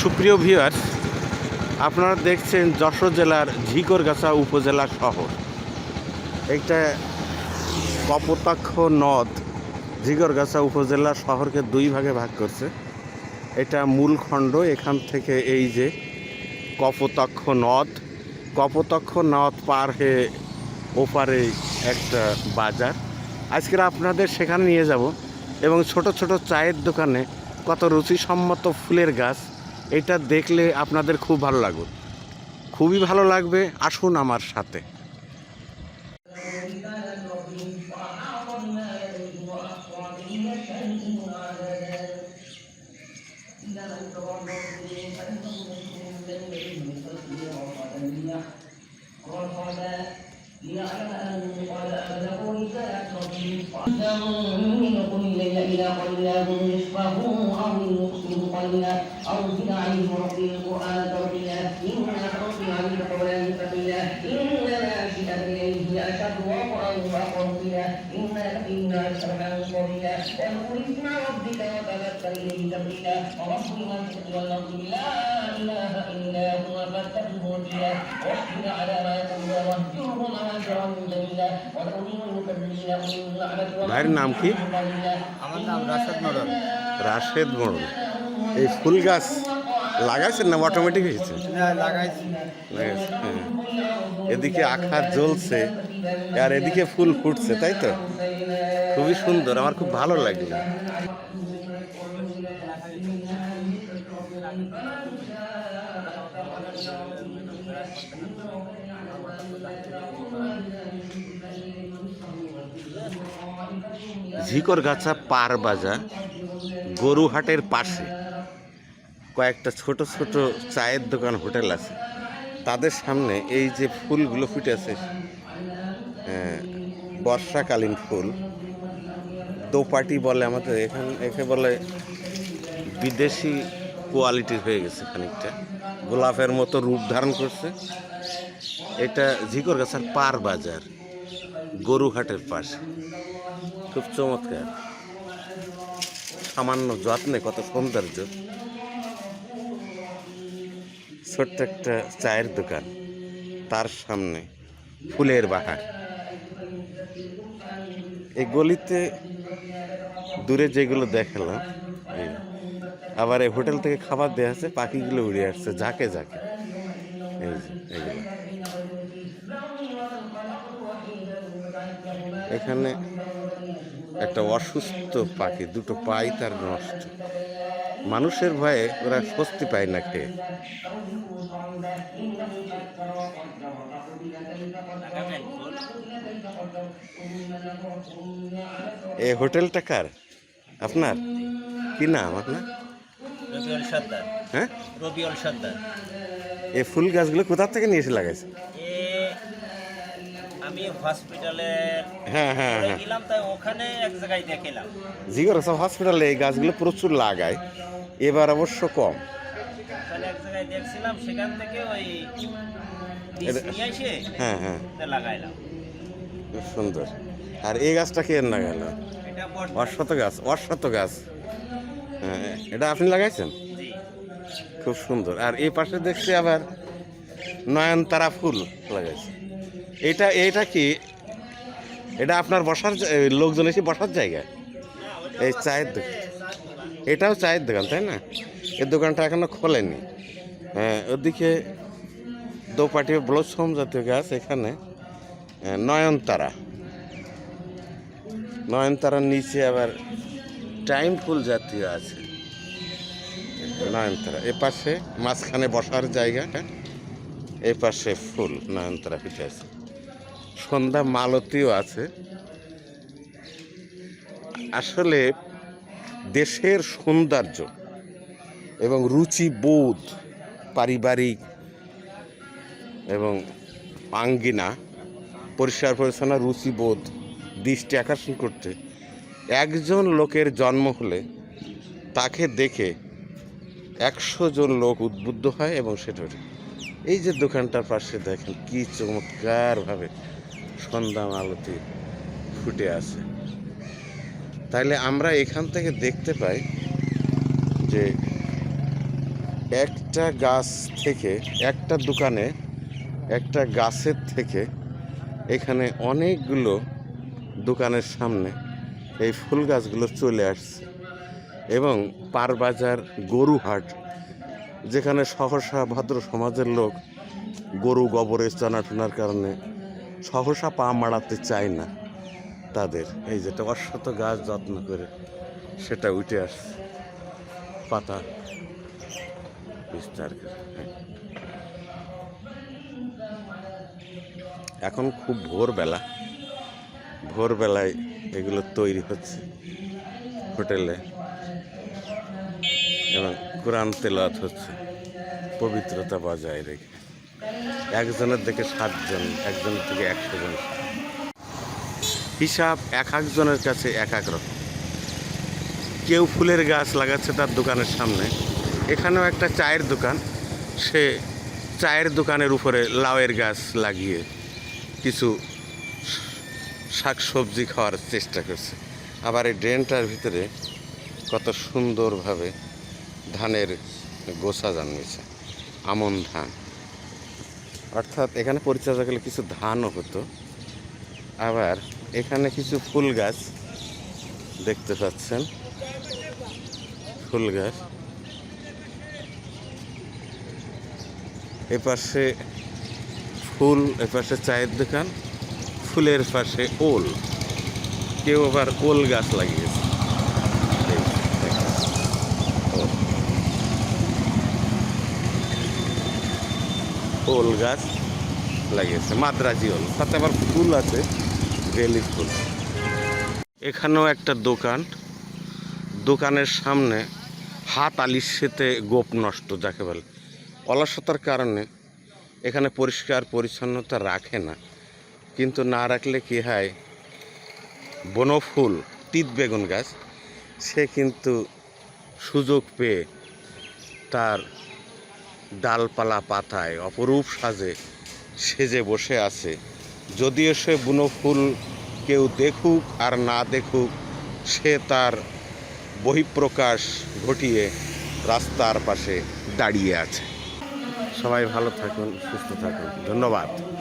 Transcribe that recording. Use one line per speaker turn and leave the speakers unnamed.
সুপ্রিয় ভিউয়ার, আপনারা দেখছেন যশোর জেলার ঝিকরগাছা উপজেলা শহর। এইটা কপোতাক্ষ নদ ঝিকরগাছা উপজেলা শহরকে দুই ভাগে ভাগ করছে। এটা মূল খণ্ড, এখান থেকে এই যে কপোতাক্ষ নদ। কপোতাক্ষ নদ পার হয়ে ওপারে একটা বাজার। আজকের আপনাদের সেখানে নিয়ে যাব এবং ছোট ছোট চায়ের দোকানে কত রুচিসম্মত ফুলের গাছ এটা দেখলে আপনাদের খুব ভালো লাগবে। খুবই ভালো লাগবে আসুন আমার সাথে।
ليعلم أن قد أبلغوا رسالة ربهم منكم الليل إلى قليله نصفه أو ينقصه قليلا أو زد ربي القرآن ترتيلا إن أحصي عن القرآن ثقيلا إن ناشئة الليل قيلا إن لك في النار سبحا طويلا واذكر اسم ربك وتبتل إليه تبتيلا ورب المشرق والمغرب لا إله إلا هو فاتخذه وكيلا واصبر على ما يقولون واهجرهم هجرا جميلا وذرني المكذبين أولي النعمة
ভাইয়ের নাম কি
আমার নাম রাশেদ নডল
রাশেদ মোড়ল এই ফুল গাছ লাগাইছেন না অটোমেটিক হয়েছে
হ্যাঁ লাগাইছি
লাগাইছে, হ্যাঁ। এদিকে আখা জ্বলছে আর এদিকে ফুল ফুটছে তাই তো খুবই সুন্দর আমার খুব ভালো লাগল। ঝিকরগাছা পার বাজার গরুহাটের পাশে। কয়েকটা ছোট ছোট চায়ের দোকান হোটেল আছে। তাদের সামনে এই যে ফুলগুলো ফুটেছে আহ, বর্ষাকালীন ফুল। দোপাটি বলে আমাদের এখানে একে বলে বিদেশি কোয়ালিটির হয়ে গেছে খানিকটা। গোলাপের মতো রূপ ধারণ করছে। এটা ঝিকরগাছার পার বাজার, গরুহাটের পাশে। খুব চমৎকার। সামান্য যত্নে কত সৌন্দর্য। ছোট্ট একটা চায়ের দোকান, তার সামনে ফুলের বাহার। এই গলিতে দূরে যেগুলো দেখালাম। আবার এই হোটেল থেকে খাবার দেওয়া আছে, পাখিগুলো উড়ে আসছে, ঝাঁকে ঝাঁকে। এখানে একটা অসুস্থ পাখি, দুটো পাই তার নষ্ট। মানুষের ভয়ে ওরা স্বস্তি পায় না খেয়ে। এই হোটেলটা কার? আপনার? কি নাম আপনার?
রবিউল সর্দার।
হ্যাঁ?
রবিউল সর্দার।
এই ফুল গাছগুলো কোথা থেকে নিয়ে এসে লাগাইছে?
আমি হসপিটালে
হ্যাঁ হ্যাঁ হ্যাঁ।
গেলাম তাই ওখানে এক জায়গায় দেখলাম।
জিগর সব হসপিটালে এই গাছগুলো প্রচুর লাগায়। এবার অবশ্য কম।
ওখানে এক জায়গায় দেখছিলাম সেখান থেকে ওই নিয়ে এসে
হ্যাঁ হ্যাঁ।
লাগাইলাম।
খুব সুন্দর। আর এই গাছটা কে লাগাইলো
এটা বট
অশ্বত গাছ। অশ্বত গাছ হ্যাঁ এটা আপনি লাগাইছেন? খুব সুন্দর। আর এই পাশে দেখছি আবার নয়নতারা ফুল লাগাইছে। এটা এটা কি? এটা আপনার বসার লোকজন এসে বসার জায়গা? এই চায়ের দোকান। এটাও চায়ের দোকান তাই না? এই দোকানটা এখনও খোলেনি। হ্যাঁ ওদিকে দোপাটি ব্লসম জাতীয় গাছ এখানে। আহ, নয়নতারা। নয়নতারার নিচে আবার টাইম ফুল জাতীয় আছে। নয়নতারা, এ পাশে মাঝখানে বসার জায়গা এ পাশে ফুল, নয়নতারা পিঠে আছে। সন্ধ্যা মালতীও আছে। আসলে দেশের সৌন্দর্য এবং রুচি বোধ পারিবারিক এবং আঙ্গিনা, পরিষ্কার পরিচ্ছন্ন রুচিবোধ দৃষ্টি আকর্ষণ করতে একজন লোকের জন্ম হলে তাকে দেখে একশো জন লোক উদ্বুদ্ধ হয় এবং সেটা এই যে দোকানটার পাশে দেখেন কি চমৎকারভাবে সন্ধ্যা আলোতে ফুটে আছে। তাইলে আমরা এখান থেকে দেখতে পাই যে একটা গাছ থেকে একটা দোকানে একটা গাছের থেকে এখানে অনেকগুলো দোকানের সামনে এই ফুল গাছগুলো চলে আসছে এবং পারবাজার গরুহাট যেখানে সহসা ভদ্র সমাজের লোক গরু গোবরে চানাটুনার কারণে সহসা পা মাড়াতে চায় না তাদের। এই যেটা অশ্বত গাছ যত্ন করে সেটা উঠে আসছে। পাতা বিস্তার করে হ্যাঁ। এখন খুব ভোরবেলা। ভোরবেলায় এগুলো তৈরি হচ্ছে হোটেলে। এবং কোরআন তেলাওয়াত হচ্ছে, পবিত্রতা বজায় রেখে। একজনের থেকে সাতজন, একজনের থেকে একশো জন। হিসাব এক একজনের কাছে এক এক রকম। কেউ ফুলের গাছ লাগাচ্ছে তার দোকানের সামনে। এখানেও একটা চায়ের দোকান। সে চায়ের দোকানের উপরে লাউয়ের গাছ লাগিয়ে কিছু শাক সবজি খাওয়ার চেষ্টা করছে। আবার এই ড্রেনটার ভিতরে কত সুন্দরভাবে ধানের গোছা জন্মেছে, আমন ধান। অর্থাৎ এখানে পরিচর্যা করলে কিছু ধানও হতো। আবার এখানে কিছু ফুল গাছ দেখতে পাচ্ছেন। ফুল গাছ। এপাশে ফুল, এপাশে চায়ের দোকান। ফুলের পাশে ওল। কেউ আবার ওল গাছ লাগিয়েছে। ওল। গাছ লাগিয়েছে, মাদ্রাজি ওল। তাতে আবার ফুল আছে বেলি ফুল। এখানেও একটা দোকান। দোকানের সামনে হাত আলিশেতে গোপ নষ্ট, যাকে বলে। অলসতার কারণে এখানে পরিষ্কার পরিচ্ছন্নতা রাখে না। কিন্তু না রাখলে কি হয়? বনফুল, তিত বেগুন গাছ, সে কিন্তু সুযোগ পেয়ে তার ডালপালা পাতায় অপরূপ সাজে সেজে বসে আছে। যদিও সে বনফুল কেউ দেখুক আর না দেখুক, সে তার বহিঃপ্রকাশ ঘটিয়ে রাস্তার পাশে দাঁড়িয়ে আছে। সবাই ভালো থাকুন, সুস্থ থাকুন। ধন্যবাদ।